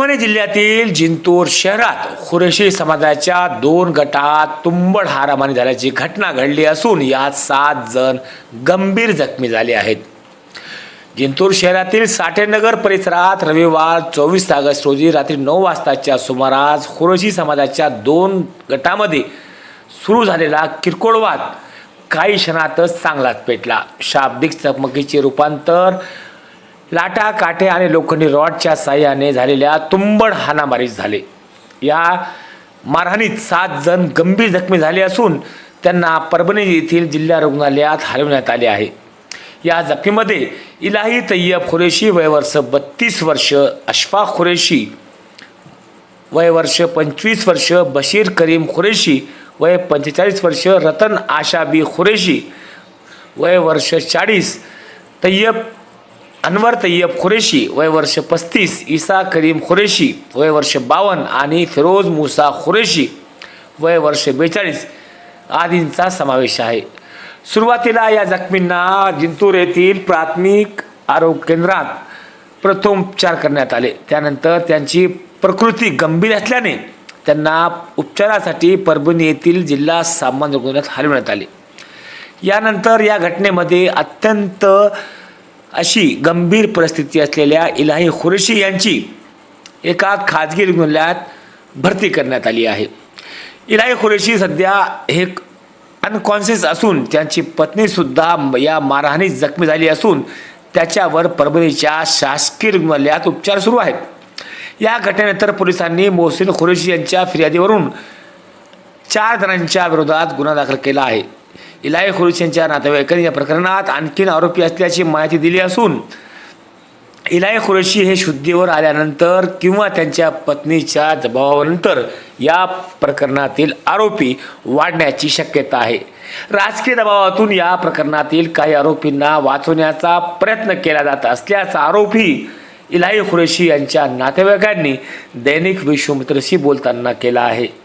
परभणी जिल्ह्यातील जिंतूर शहरात खुरेशी समाजाच्या दोन गटात तुंबड हारामारी झाल्याची घटना घडली असून यात सात जण गंभीर जखमी झाले आहेत. जिंतूर शहरातील साठेनगर परिसरात रविवार चोवीस ऑगस्ट रोजी रात्री नऊ वाजताच्या सुमारास खुरेशी समाजाच्या दोन गटामध्ये सुरू झालेला किरकोळवाद काही क्षणातच चांगलाच पेटला. शाब्दिक चकमकीचे रूपांतर लाटा काठे आणि लोखंडी रॉडच्या साह्याने झालेल्या तुंबड हाणामारीत झाले. या मारहाणीत सात जण गंभीर जखमी झाले असून त्यांना परभणी येथील जिल्हा रुग्णालयात हलवण्यात आले आहे. या जखमीमध्ये इलाही तय्यब खुरेशी वयवर्ष बत्तीस वर्ष अशफाक खुरेशी वयवर्ष पंचवीस वर्ष बशीर करीम खुरेशी वय पंचेचाळीस वर्ष रतन आशाबी खुरेशी वय वर्ष चाळीस तय्यब अनवर तय्यब खुरेशी वय वर्ष पस्तीस ईसा करीम खुरेशी वय वर्ष बावन्न आणि फिरोज मुसा खुरेशी वय वर्ष बेचाळीस आदींचा समावेश आहे. सुरुवातीला या जखमींना जिंतूर येथील प्राथमिक आरोग्य केंद्रात प्रथमोपचार करण्यात आले. त्यानंतर त्यांची प्रकृती गंभीर असल्याने त्यांना उपचारासाठी परभणी येथील जिल्हा सामान्य रुग्णालयात हलवण्यात आले. यानंतर या घटनेमध्ये अत्यंत अशी गंभीर परिस्थिती असलेल्या इलाही खुरेशी यांची एका खाजगी रुग्णालयात भरती करण्यात आली आहे. इलाही खुरेशी सध्या हे अनकॉन्शियस असून त्यांची पत्नीसुद्धा या मारहाणीत जखमी झाली असून त्याच्यावर परभणीच्या शासकीय रुग्णालयात उपचार सुरू आहेत. या घटनेनंतर पोलिसांनी मोहसिन खुरेशी यांच्या फिर्यादीवरून चार जणांच्या विरोधात गुन्हा दाखल केला आहे. इलाही खुरेशी यांच्या नातेवाईकांनी या प्रकरणात आणखीन आरोपी असल्याची माहिती दिली असून इलाही खुरेशी हे शुद्धीवर आल्यानंतर किंवा त्यांच्या पत्नीच्या दबावानंतर या प्रकरणातील आरोपी वाढण्याची शक्यता आहे. राजकीय दबावातून या प्रकरणातील काही आरोपींना वाचवण्याचा प्रयत्न केला जात असल्याचा आरोपी इलाही खुरेशी यांच्या नातेवाईकांनी दैनिक विश्वमित्रशी बोलताना केला आहे.